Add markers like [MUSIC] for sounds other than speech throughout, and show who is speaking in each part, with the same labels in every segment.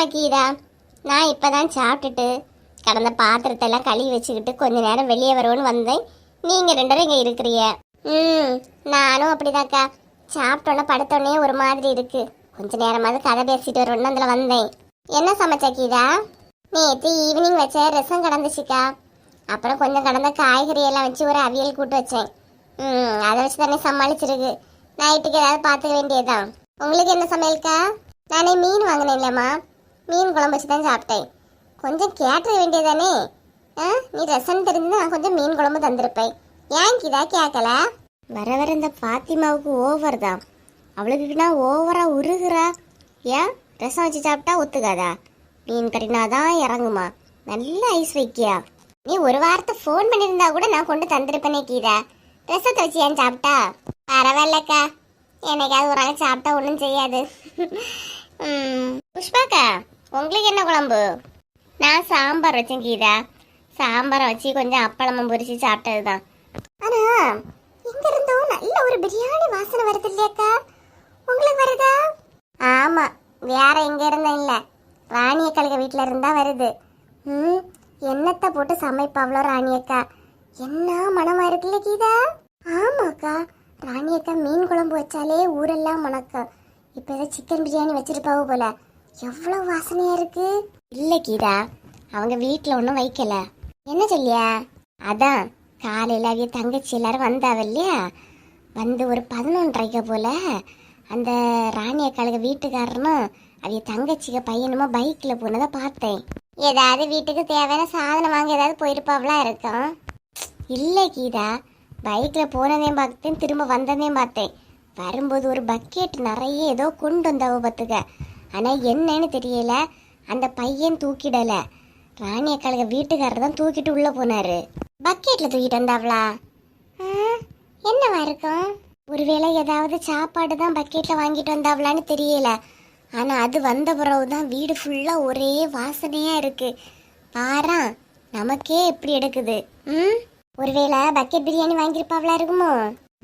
Speaker 1: ஆமாம் கீதா. நான் இப்போ தான் சாப்பிட்டுட்டு கடந்த பாத்திரத்தை எல்லாம் கழுவி வச்சுக்கிட்டு கொஞ்ச நேரம் வெளியே வருவோன்னு வந்தேன். நீங்கள் ரெண்டு பேரும் இங்க இருக்கிறீங்க. ம் நானும் அப்படிதாக்கா சாப்பிட்டோன்னே படுத்தோடனே ஒரு மாதிரி இருக்கு. கொஞ்ச நேரமாவது கதை பேசிட்டு வருவோன்னு அதில் வந்தேன். என்ன சமைச்ச கீதா? நேற்று ஈவினிங் வச்ச ரசம் கடந்துச்சுக்கா. அப்புறம் கொஞ்சம் கடந்த காய்கறி எல்லாம் வச்சு ஒரு அவியல் கூட்டு வச்சேன். ம் அதை வச்சு தானே சமாளிச்சிருக்கு. நைட்டுக்கு ஏதாவது பார்த்துக்க வேண்டியதுதான். உங்களுக்கு என்ன சமையல்க்கா? நானே மீன் வாங்கினேன் இல்லைம்மா மீன் குழம்பு வச்சு தான் சாப்பிட்டேன். கொஞ்சம் கேட்டுற வேண்டியதானே ஆ? நீ ரசம் தெரிஞ்சு நான் கொஞ்சம் மீன் குழம்பு தந்திருப்பேன். ஏன் இதா கேட்கல வர வர இந்த பாத்திமாவுக்கு ஓவர் தான். அவளுக்குனா ஓவராக உருகுறா. ஏன்? ரசம் வச்சு சாப்பிட்டா ஒத்துக்காதா? மீன் கட்டினாதான் தான் இறங்குமா? நல்ல ஐஸ் வைக்கியா? நீ ஒரு வாரத்தை ஃபோன் பண்ணியிருந்தா கூட நான் கொண்டு தந்திருப்பேனே கீதா. ரசத்தை வச்சு ஏன் சாப்பிட்டா? பரவாயில்லக்கா. என்னைக்காவது ஒரு நாள் சாப்பிட்டா ஒன்றும் செய்யாது. [LAUGHS] புஷ்பாக்கா? உங்களுக்கு என்ன குழம்பு? நான் சாம்பார் வச்சேன் கீதா. சாம்பாரை வச்சு கொஞ்சம் அப்பளமும் பொரிச்சு சாப்பிட்டது தான் ஆனா இங்க இருந்தும் நல்ல ஒரு பிரியாணி வாசனை வருது இல்லையாக்கா உங்களுக்கு வருதா? ஆமா வேற எங்க இருந்தும் இல்ல. ராணியக்காளுக வீட்ல இருந்தா வருது. ம் என்னத்தை போட்டு சமைப்பாவளோ ராணியக்கா என்ன மனமா இருக்குல்ல கீதா? ஆமாக்கா ராணியக்கா மீன் குழம்பு வச்சாலே ஊரெல்லாம் மணக்கும். இப்போ ஏதோ சிக்கன் பிரியாணி வச்சிருப்பாவோ போல. எவ்வளவு வாசனையா இருக்கு? இல்ல கீதா அவங்க வீட்டில் ஒன்றும் வைக்கல. என்ன சொல்லியா? அதான் காலையில் அவிய தங்கச்சி எல்லாரும் வந்தாவ இல்லையா? வந்து ஒரு பதினொன்றரைக்க போல அந்த ராணிய அக்காளுக வீட்டுக்காரனும் அவிய தங்கச்சிக்கு பையனுமா பைக்கில் போனதை பார்த்தேன். ஏதாவது வீட்டுக்கு தேவையான சாதனம் வாங்க ஏதாவது போயிருப்பாவளா இருக்கும். இல்லை கீதா பைக்கில் போனதையும் பார்த்தேன் திரும்ப வந்ததையும் பார்த்தேன். வரும்போது ஒரு பக்கெட் நிறைய ஏதோ கொண்டு வந்தாவ பார்த்துக்க. ஆனால் என்னன்னு தெரியல. அந்த பையன் தூக்கிடலை. ராணி அக்காளுக்கு வீட்டுக்காரர் தான் தூக்கிட்டு உள்ளே போனார். பக்கெட்டில் தூக்கிட்டு வந்தாவளா? என்னவா இருக்கும்? ஒருவேளை ஏதாவது சாப்பாடு தான் பக்கெட்டில் வாங்கிட்டு வந்தாவளான்னு தெரியல. ஆனால் அது வந்த பிறகு தான் வீடு ஃபுல்லாக ஒரே வாசனையாக இருக்குது பாரா நமக்கே எப்படி எடுக்குது? ம்? ஒருவேளை பக்கெட் பிரியாணி வாங்கியிருப்பாவளா இருக்குமோ?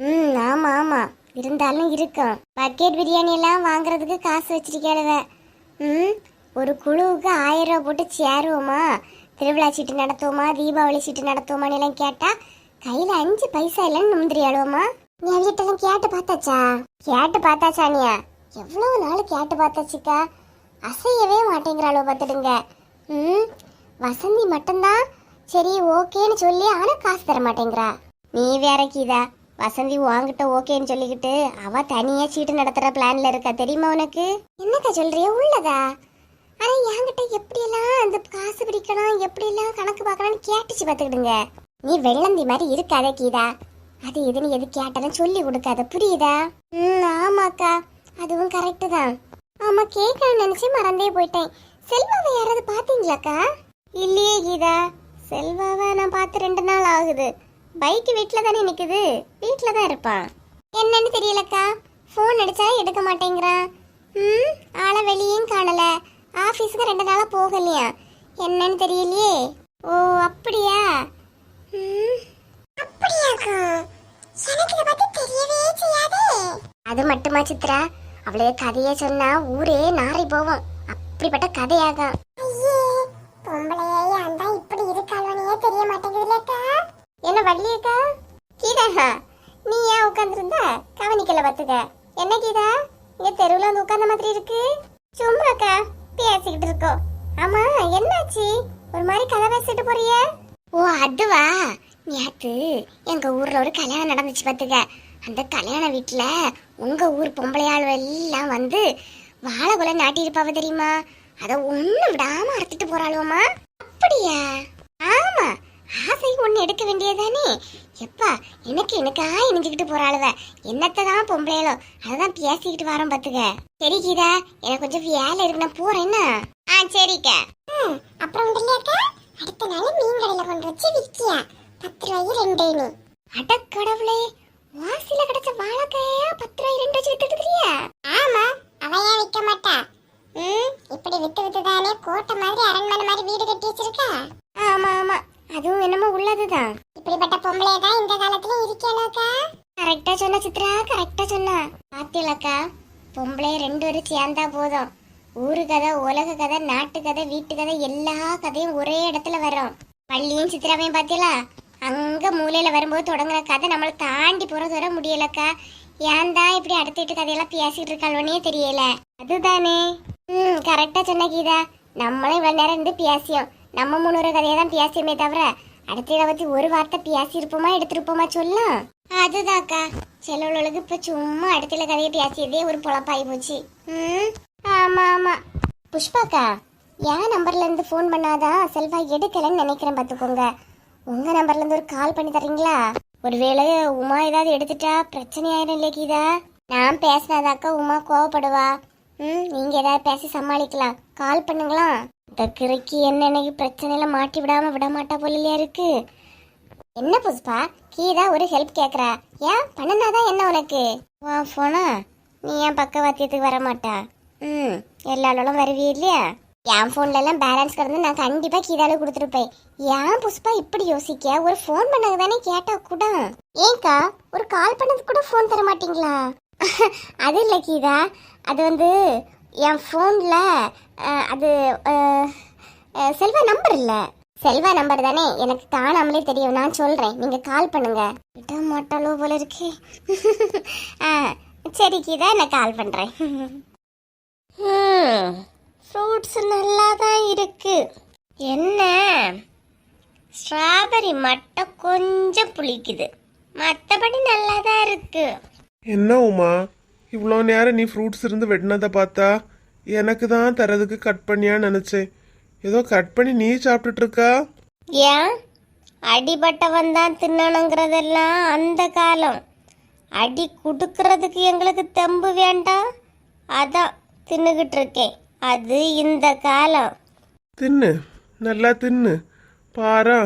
Speaker 1: ம் ஆமாம் ஆமாம் இருந்தாலும் இருக்கும். பக்கெட் பிரியாணி எல்லாம் வாங்குறதுக்கு காசு வச்சிருக்கேளுவ. ம்? ஒரு குழுவுக்கு ஆயிரம் ரூபா போட்டு சேருவோமா? திருவிழா சீட்டு நடத்துவோமா? தீபாவளி சீட்டு நடத்துவோமான்னு எல்லாம் கேட்டா கையில அஞ்சு பைசா இல்லைன்னு முந்திரி ஆடுவோமா நீ அவகிட்டலாம் கேட்டு பார்த்தாச்சா? கேட்டு பார்த்தாச்சா நீயா எவ்வளவு நாள் கேட்டு பார்த்தாச்சுக்கா? அசையவே மாட்டேங்கிறாளோ பார்த்துடுங்க. ம்? வசந்தி மட்டும்தான் சரி ஓகேன்னு சொல்லி ஆனா காசு தர மாட்டேங்கிறா. நீ வேற கீதா வசந்தி வாங்கிட்ட ஓகேன்னு சொல்லிக்கிட்டு அவ தனியா சீட்டு நடத்துற பிளான்ல இருக்கா தெரியுமா உனக்கு? என்னக்கா சொல்றிய உள்ளதா? ஆனா என்கிட்ட எப்படியெல்லாம் அந்த காசு பிடிக்கணும் எப்படியெல்லாம் கணக்கு பார்க்கணும்னு கேட்டுச்சு பார்த்துக்கிடுங்க. நீ வெள்ளந்தி மாதிரி இருக்காத கீதா. அது எதுன்னு எது கேட்டாலும் சொல்லி கொடுக்காத புரியுதா? ம் ஆமாக்கா. அதுவும் கரெக்டு தான். ஆமா கேட்கணும்னு நினைச்சு மறந்தே போயிட்டேன். செல்வாவை யாராவது பாத்தீங்களாக்கா இல்லையே கீதா. செல்வாவை நான் பார்த்து ரெண்டு நாள் ஆகுது. பைக் வீட்டில் தானே நிற்குது வீட்டில் தான் இருப்பான். என்னன்னு தெரியலக்கா. ஃபோன் அடித்தா எடுக்க மாட்டேங்கிறான். ம் ஆளை வெளியும் காணலை. ஆஃபீஸுக்கு ரெண்டு நாளாக போகலையா? என்னன்னு தெரியலையே. ஓ அப்படியா? ம் அப்படியாக்கா. எனக்கு இதை தெரியவே செய்யாதே. அது மட்டுமா சித்ரா? அவளே கதையை சொன்னா ஊரே நாரி போவோம் அப்படிப்பட்ட கதையாகும் என்ன வள்ளியக்கா கீதா நீ ஏன் உட்காந்துருந்த கவனிக்கல பத்துக்க என்ன கீதா? இங்க தெருவுல வந்து உட்கார்ந்த மாதிரி இருக்கு. சும்மாக்கா பேசிக்கிட்டு இருக்கோம் ஆமா என்னாச்சு? ஒரு மாதிரி கதை பேசிட்டு போறிய. ஓ அதுவா? நேத்து எங்க ஊர்ல ஒரு கல்யாணம் நடந்துச்சு பாத்துக்க அந்த கல்யாண வீட்டுல உங்க ஊர் பொம்பளையாள் எல்லாம் வந்து வாழைக்குலை நாட்டி இருப்பாவ தெரியுமா? அத ஒண்ணு விடாம அறுத்துட்டு போறாளுவமா? அப்படியா? ஆமா. ஆசை ஒன்று எடுக்க வேண்டியதானே எப்பா எனக்கு எனக்கா இணைஞ்சுக்கிட்டு போறாளுவ என்னத்தை தான் பொம்பளையாளோ அதான் பேசிக்கிட்டு வரோம் பாத்துக்க. சரி கீதா எனக்கு கொஞ்சம் வேலை இருக்கு நான் போறேன்னா ஆ சரிக்கா. அப்புறம் இல்லையாக்கா அடுத்த நாள் மீன் கடையில கொண்டு வச்சு விற்கியா பத்து ரூபாய் ரெண்டு நீ. அடக்கடவுளே வாசில கிடைச்ச வாழைக்காயா பத்து ரூபாய் ரெண்டு வச்சு வித்துட்டு ஆமா அவ ஏன் விற்க மாட்டா? ம் இப்படி வித்து வித்து தானே கோட்டை மாதிரி அரண்மனை மாதிரி வீடு கட்டி வச்சிருக்கா? ஆமா ஆமா. அதுவும் என்னமோ உள்ளதுதான். இப்படிப்பட்ட பொம்பளை தான் இந்த காலத்துல இருக்கேனாக்கா கரெக்டா சொன்ன சித்ரா கரெக்டா சொன்னா. பாத்தீங்களாக்கா பொம்பளை ரெண்டு பேரும் சேர்ந்தா போதும். ஊரு கதை உலக கதை நாட்டு கதை வீட்டு கதை எல்லா கதையும் ஒரே இடத்துல வரும். பள்ளியும் சித்திராவையும் பாத்தீங்களா அங்க மூலையில வரும்போது தொடங்குற கதை நம்மள தாண்டி போறது வர முடியலக்கா ஏன் தான் இப்படி அடுத்த வீட்டு கதையெல்லாம் பேசிட்டு இருக்காளோனே தெரியல. அதுதானே. ம் கரெக்டா சொன்ன கீதா. நம்மளும் இவ்வளவு நேரம் இருந்து பேசியோம். நம்ம முன்னூறு கதையை தான் பேசியுமே தவிர அடுத்த பத்தி ஒரு வார்த்தை பேசியிருப்போமா எடுத்திருப்போமா சொல்லலாம் அதுதாக்கா. செலவுகளுக்கு இப்ப சும்மா அடுத்த கதையை பேசியதே ஒரு பொழப்பாய் போச்சு. ம்? ஆமா ஆமா. புஷ்பாக்கா என் நம்பர்ல இருந்து ஃபோன் பண்ணாதான் செல்வா எடுக்கலன்னு நினைக்கிறேன் பாத்துக்கோங்க உங்க நம்பர்ல இருந்து ஒரு கால் பண்ணி தரீங்களா? ஒருவேளை உமா ஏதாவது எடுத்துட்டா பிரச்சனை ஆயிரும் இல்லையா கீதா? நான் பேசினாதாக்கா உமா கோவப்படுவா. ம் நீங்க ஏதாவது பேசி சமாளிக்கலாம். கால் பண்ணுங்களா? இந்த என்ன எனக்கு பிரச்சனையில மாட்டி விடாம விட மாட்டா போலியா இருக்கு? என்ன புஷ்பா? கீதா ஒரு ஹெல்ப் கேக்குறா. ஏன்? பண்ணனாதான் என்ன உனக்கு? வா போனா. நீ ஏன் பக்கவாத்தியத்துக்கு வர மாட்டா ம் எல்லாரும் வருவியே இல்லையா? என் ஃபோன்ல எல்லாம் பேலன்ஸ் கிடந்து நான் கண்டிப்பா கீதால கொடுத்துருப்பேன். ஏன் புஷ்பா இப்படி யோசிக்க ஒரு ஃபோன் பண்ணது தானே கேட்டா கூட. ஏன்க்கா ஒரு கால் பண்ணதுக்கு கூட ஃபோன் தர மாட்டீங்களா [LAUGHS] அது இல்லை கீதா. அது வந்து என் ஃபோனில் அது செல்வா நம்பர் இல்லை. செல்வா நம்பர் தானே? எனக்கு காணாமலே தெரியும். நான் சொல்கிறேன் நீங்கள் கால் பண்ணுங்க. விட மாட்டாலோ போல இருக்கு. ஆ சரி கீதா நான் கால் பண்ணுறேன் ஃப்ரூட்ஸ் நல்லா தான் இருக்கு. என்ன? ஸ்ட்ராபெரி மட்டும் கொஞ்சம் புளிக்குது. மற்றபடி நல்லா தான் இருக்கு.
Speaker 2: என்ன உமா? இவ்வளோ நேரம் நீ ஃப்ரூட்ஸ் இருந்து வெட்டினதை பார்த்தா எனக்கு தான் தரதுக்கு கட் பண்ணியான்னு நினச்சேன். ஏதோ கட் பண்ணி நீ சாப்பிட்டுட்டு இருக்கா?
Speaker 1: ஏன்? அடிபட்டவன் தான் தின்னணுங்கிறதெல்லாம் அந்த காலம். அடி குடுக்கறதுக்கு எங்களுக்கு தெம்பு வேண்டாம். அதான் தின்னுகிட்டு இருக்கேன். அது இந்த காலம்.
Speaker 2: தின்னு. நல்லா தின்னு. பாரா.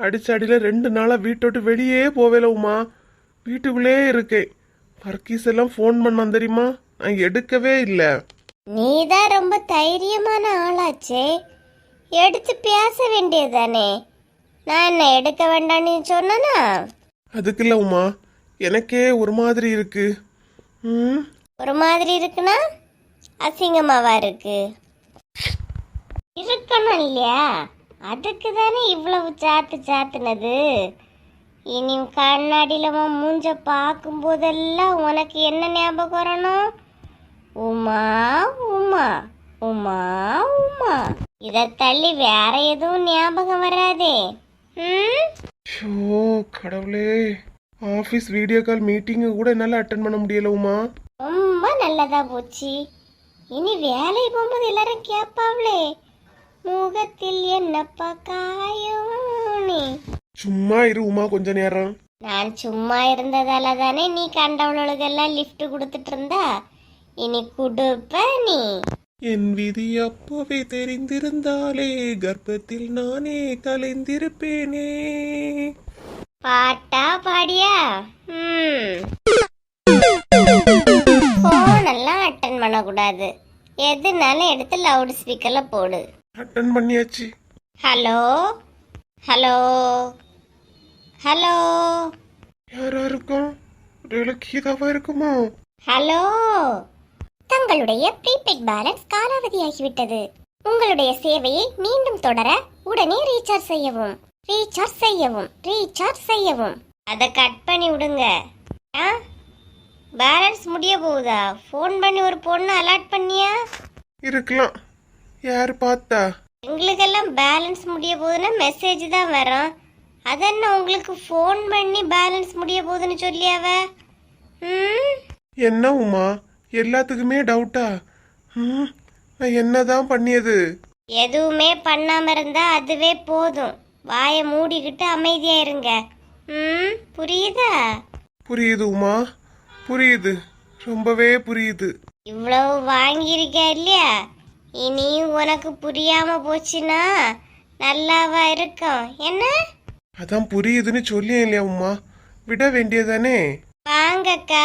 Speaker 2: அடிச்சடியில் ரெண்டு நாளாக வீட்டை விட்டு வெளியே போவேல உமா வீட்டுக்குள்ளே இருக்கேன். பர்க்கீஸ் எல்லாம் ஃபோன் பண்ணான் தெரியுமா? நான் எடுக்கவே இல்லை.
Speaker 1: நீதான் ரொம்ப தைரியமான ஆளாச்சே. எடுத்து பேச வேண்டியதுதானே. நான் என்ன எடுக்க வேண்டாம்னு சொன்னனா?
Speaker 2: அதுக்கு இல்லை உமா. எனக்கே ஒரு மாதிரி இருக்கு. ம்?
Speaker 1: ஒரு மாதிரி இருக்குன்னா அசிங்கமாவா இருக்கு? இருக்கணும் இல்லையா? அதுக்கு தானே இவ்வளவு சாத்து சாத்துனது? இனி கண்ணாடியில உன் மூஞ்ச பார்க்கும் போதெல்லாம் உனக்கு என்ன ஞாபகம் வரணும்? உமா உமா உமா உமா. இத தள்ளி வேற எதுவும் ஞாபகம் வராதே.
Speaker 2: ஷோ கடவுளே. ஆஃபீஸ் வீடியோ கால் மீட்டிங்கு கூட என்னால் அட்டன் பண்ண முடியல உமா.
Speaker 1: ரொம்ப நல்லதா போச்சு. இனி வேலை போகும்போது எல்லாரும் கேட்பாங்களே முகத்தில் என்னப்பா காயம் நீ
Speaker 2: சும்மா இரு உமா கொஞ்ச நேரம்?
Speaker 1: நான் சும்மா இருந்ததால தானே நீ கண்டவளுக்கெல்லாம் லிஃப்ட் கொடுத்துட்டு இருந்தா இனி கொடுப்ப நீ.
Speaker 2: என் விதி அப்போவே தெரிந்திருந்தாலே கர்ப்பத்தில் நானே கலைந்திருப்பேனே.
Speaker 1: பாட்டா பாடியா? ம். ஃபோனெல்லாம் அட்டன் பண்ணக்கூடாது. எதுனாலும் எடுத்து லவுட் ஸ்பீக்கர்ல போடு.
Speaker 2: அட்டன் பண்ணியாச்சு.
Speaker 1: Hello hello hello.
Speaker 2: யாரா இருக்கும் கீதாவா இருக்குமோ?
Speaker 1: ஹலோ. தங்களுடைய ப்ரீபெய்ட் பேலன்ஸ் காலாவதியாகிவிட்டது. உங்களுடைய சேவையை மீண்டும் தொடர உடனே ரீசார்ஜ் செய்யவும். ரீசார்ஜ் செய்யவும். ரீசார்ஜ் செய்யவும். அதை கட் பண்ணி விடுங்க. ஆ? பேலன்ஸ் முடிய போகுதா? ஃபோன் பண்ணி ஒரு பொண்ணு அலாட் பண்ணியா?
Speaker 2: இருக்கலாம். யார் பார்த்தா?
Speaker 1: எங்களுக்கெல்லாம் பேலன்ஸ் முடிய போகுதுன்னா மெசேஜ் தான் வரும். அதென்ன உங்களுக்கு ஃபோன் பண்ணி பேலன்ஸ் முடிய போகுதுன்னு சொல்லியாவ? ம்?
Speaker 2: என்ன உமா? எல்லாத்துக்குமே டவுட்டா ம்? நான் என்னதான் பண்ணியது?
Speaker 1: எதுவுமே பண்ணாம இருந்தா அதுவே போதும். வாயை மூடிக்கிட்டு அமைதியா இருங்க ம்? புரியுதா?
Speaker 2: புரியுது உமா. புரியுது. ரொம்பவே புரியுது.
Speaker 1: இவ்வளவு வாங்கியிருக்க இல்லையா? இனி உனக்கு புரியாம போச்சுன்னா நல்லாவா இருக்கும். என்ன?
Speaker 2: அதான் புரியுதுன்னு சொல்லியே இல்லையா உமா விட வேண்டியதானே
Speaker 1: வாங்கக்கா.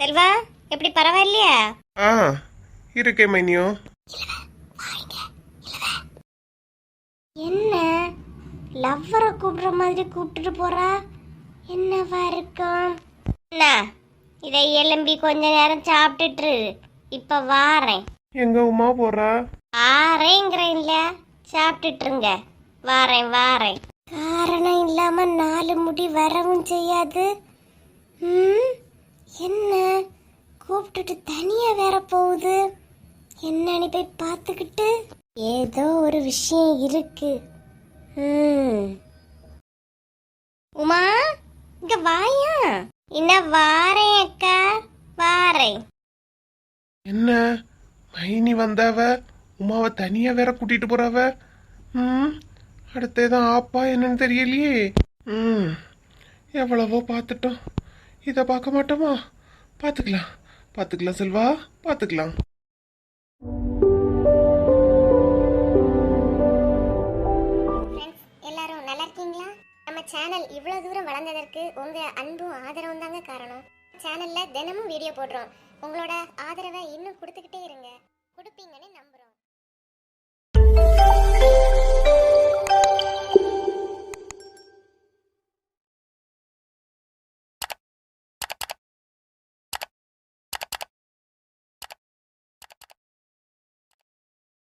Speaker 1: செல்வா எப்படி பரவாயில்லையா?
Speaker 2: ஆ இருக்கே மைனியோ.
Speaker 1: என்ன? லவ்வரை கூப்பிடுற மாதிரி கூப்பிட்டுட்டு போறா? என்னவா இருக்கும்? என்ன இதை எலும்பி கொஞ்ச நேரம் சாப்பிட்டுட்டு இரு. இப்ப வாரேன்.
Speaker 2: எங்க உமா போறா?
Speaker 1: ஆறேங்கிறேன்ல சாப்பிட்டுட்டுருங்க வாரேன் வாரேன். காரணம் இல்லாம நாலு முடி வரவும் செய்யாது. ம், என்ன? கூப்பிட்டுட்டு தனியா வேற போகுது. என்னன்னு போய் பார்த்துக்கிட்டு ஏதோ ஒரு விஷயம் இருக்கு. உமா இங்க வாயா? என்ன வாரேன் அக்கா? வாரேன்.
Speaker 2: என்ன? மைனி வந்தாவ? உமாவை தனியா வேற கூட்டிட்டு போறாவ? ம்? அடுத்ததான் ஆப்பா என்னன்னு தெரியலையே. ம் எவ்வளவோ பார்த்துட்டோம். இதை பார்க்க மாட்டோமா? பார்த்துக்கலாம். பார்த்துக்கலாம் செல்வா பார்த்துக்கலாம்.
Speaker 1: எல்லாரும் நல்லா இருக்கீங்களா? நம்ம சேனல் இவ்வளோ தூரம் வளர்ந்ததற்கு உங்கள் அன்பும் ஆதரவும் தாங்க காரணம். சேனலில் தினமும் வீடியோ போடுறோம். உங்களோட ஆதரவை இன்னும் கொடுத்துக்கிட்டே இருங்க. கொடுப்பீங்கன்னு நம்புகிறோம்